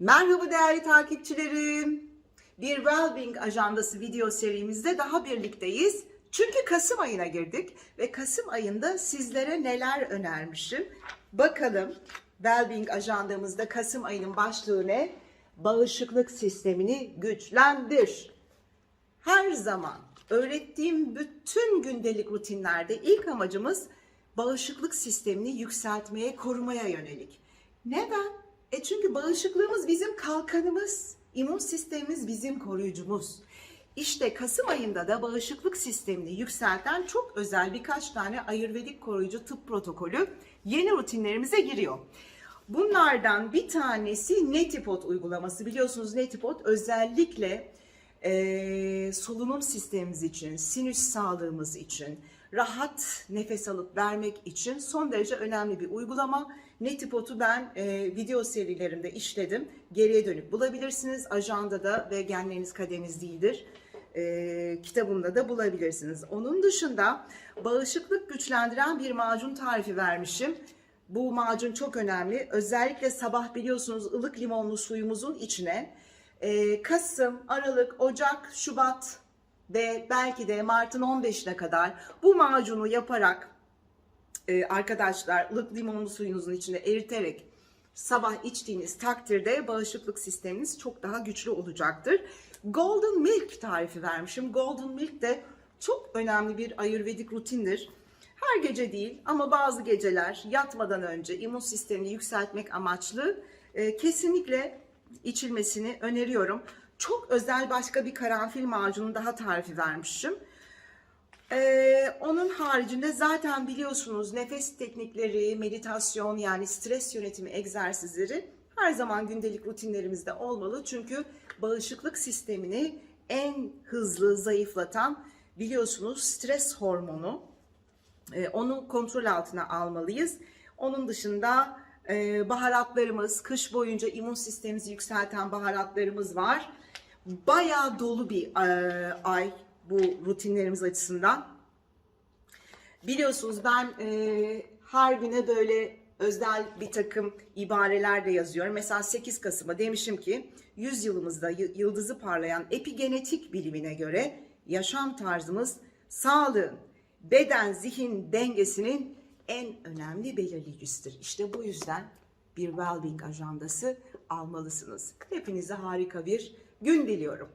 Merhaba değerli takipçilerim. Bir Wellbeing ajandası video serimizde daha birlikteyiz. Çünkü Kasım ayına girdik ve Kasım ayında sizlere neler önermişim. Bakalım Wellbeing ajandamızda Kasım ayının başlığı ne? Bağışıklık sistemini güçlendir. Her zaman öğrettiğim bütün gündelik rutinlerde ilk amacımız bağışıklık sistemini yükseltmeye, korumaya yönelik. Neden? E çünkü bağışıklığımız bizim kalkanımız, immün sistemimiz bizim koruyucumuz. İşte Kasım ayında da bağışıklık sistemini yükselten çok özel birkaç tane ayurvedik koruyucu tıp protokolü yeni rutinlerimize giriyor. Bunlardan bir tanesi Netipot uygulaması. Biliyorsunuz Netipot özellikle e, solunum sistemimiz için, sinüs sağlığımız için, rahat nefes alıp vermek için son derece önemli bir uygulama. Netipot'u ben e, video serilerimde işledim. Geriye dönüp bulabilirsiniz. Ajandada ve genleriniz kaderiniz değildir. E, kitabımda da bulabilirsiniz. Onun dışında bağışıklık güçlendiren bir macun tarifi vermişim. Bu macun çok önemli. Özellikle sabah biliyorsunuz ılık limonlu suyumuzun içine e, Kasım, Aralık, Ocak, Şubat ve belki de Mart'ın 15'ine kadar bu macunu yaparak e, arkadaşlar ılık limonlu suyunuzun içinde eriterek sabah içtiğiniz takdirde bağışıklık sisteminiz çok daha güçlü olacaktır. Golden Milk tarifi vermişim. Golden Milk de çok önemli bir ayurvedik rutindir. Her gece değil ama bazı geceler yatmadan önce immün sistemini yükseltmek amaçlı e, kesinlikle içilmesini öneriyorum. Çok özel başka bir karanfil macunu daha tarifi vermişim. Ee, onun haricinde zaten biliyorsunuz nefes teknikleri, meditasyon yani stres yönetimi egzersizleri her zaman gündelik rutinlerimizde olmalı. Çünkü bağışıklık sistemini en hızlı zayıflatan biliyorsunuz stres hormonu. Ee, onu kontrol altına almalıyız. Onun dışında e, baharatlarımız, kış boyunca immün sistemimizi yükselten baharatlarımız var. Bayağı dolu bir e, ay bu rutinlerimiz açısından. Biliyorsunuz ben e, her güne böyle özel bir takım ibareler de yazıyorum. Mesela 8 Kasım'a demişim ki 100 yılımızda y- yıldızı parlayan epigenetik bilimine göre yaşam tarzımız sağlığın, beden zihin dengesinin en önemli belirleyicisidir. İşte bu yüzden bir well-being ajandası almalısınız. Hepinize harika bir gün diliyorum.